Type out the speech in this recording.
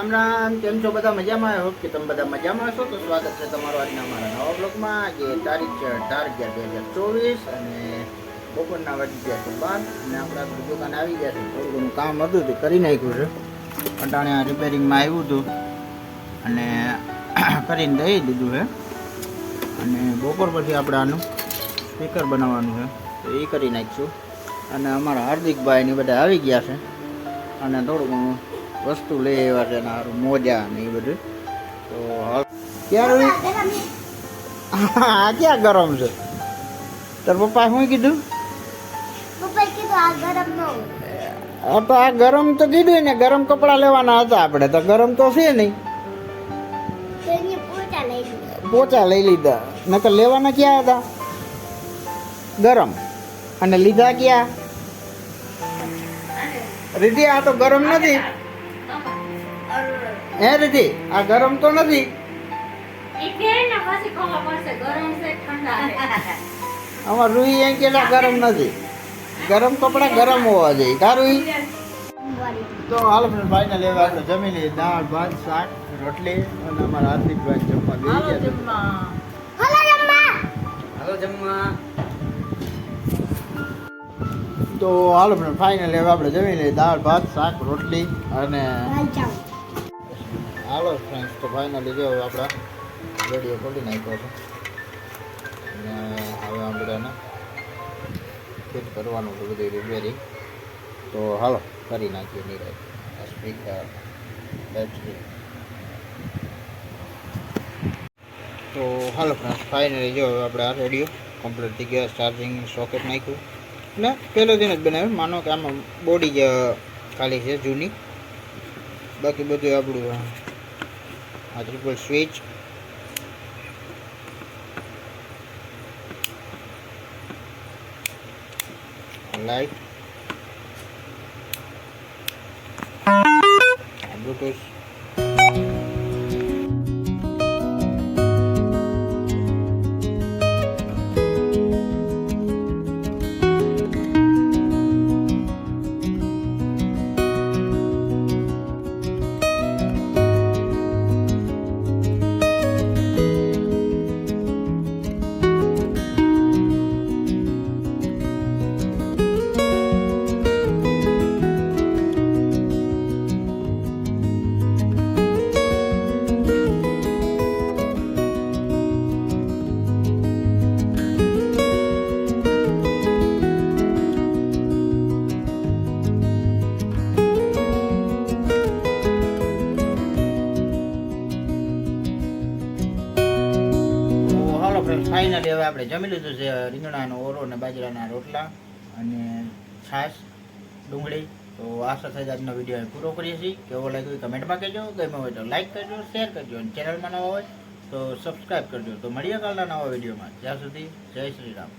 રામ રામ, કેમ છો? બધા મજામાં? હોપ કે તમે બધા મજામાં છો તો સ્વાગત છે તમારો આજના મારા નવા બ્લોગમાં જે તારીખ છે અઢાર અગિયાર બે હજાર ચોવીસ અને બપોરના વાગી ગયા છે બાર અને આપણા દુકાન આવી ગયા છે. થોડું ઘણું કામ હતું તે કરી નાખ્યું છે. અટાણે આ રિપેરિંગમાં આવ્યું હતું અને કરીને દઈ દીધું છે. અને બપોર પછી આપણે આનું સ્પીકર બનાવવાનું છે. તો એ કરી નાખીશું. અને અમારા હાર્દિકભાઈ ને બધા આવી ગયા છે. અને થોડું ઘણું વસ્તુ લઈ આવ્યા છે એના મોજા ને એ બધું. તો ક્યારે હા ક્યાં ગરમ છે? તાર પપ્પા શું કીધું? આ તો આ ગરમ તો કીધું ને ગરમ કપડાં લેવાના હતા આપણે તો ગરમ તો છે નહીં. પોચા લઈ લીધા. નકર લેવાના ક્યાં હતા? ગરમ. અને લીધા ક્યાં? રીધી આ તો ગરમ નથી. હે રીતિ આ ગરમ તો નથી. અમાર રૂઈ એમ કેટલા ગરમ નથી. ગરમ કપડા ગરમ હોવા જોઈએ. કા રૂઈ તો હાલ એવા આપણે જમી લઈએ. દાળ ભાત શાક રોટલી અને અમારા હાર્દિકભાઈ જમવા લઈ ગયા છે. હલો જમવા. તો હાલ ફાઇનલ હવે આપણે જમી લઈએ. દાળ ભાત શાક રોટલી અને હાલ ફ્રેન્ડ્સ તો ફાઇનલી જો આપણા રેડિયો ખોલી નાખ્યો છે. અને હવે આ ફિટ કરવાનું છે, બધી રિપેરિંગ તો હાલો, કરી નાખીએ નિરાય. સ્પીકર બેટરી તો હાલો ફ્રેન્ડ્સ ફાઇનલી જો આપણે આ રેડિયો કમ્પ્લીટ થઈ ગયા ચાર્જિંગ સોકેટ નાખ્યું. એટલે પહેલો દિન જ બનાવ્યું. માનો કે આમાં બોડી જ ખાલી છે, જૂની. બાકી બધું આપણું a triple switch. Light Bluetooth finally હવે આપણે જમી લીધું છે રીંગણાનો ઓરો અને બાજરાના રોટલા અને છાશ, ડુંગળી. તો આશા થાય આજનો વીડિયો પૂરો કરીએ છીએ. કેવો લાગ્યો કમેન્ટમાં કહેજો. ગમ્યો હોય તો લાઈક કરજો શેર કરજો અને ચેનલમાં નવા હોય તો સબસ્ક્રાઈબ કરજો. તો મળીએ કાલના નવા વિડીયોમાં. જ્યાં સુધી જય શ્રી રામ.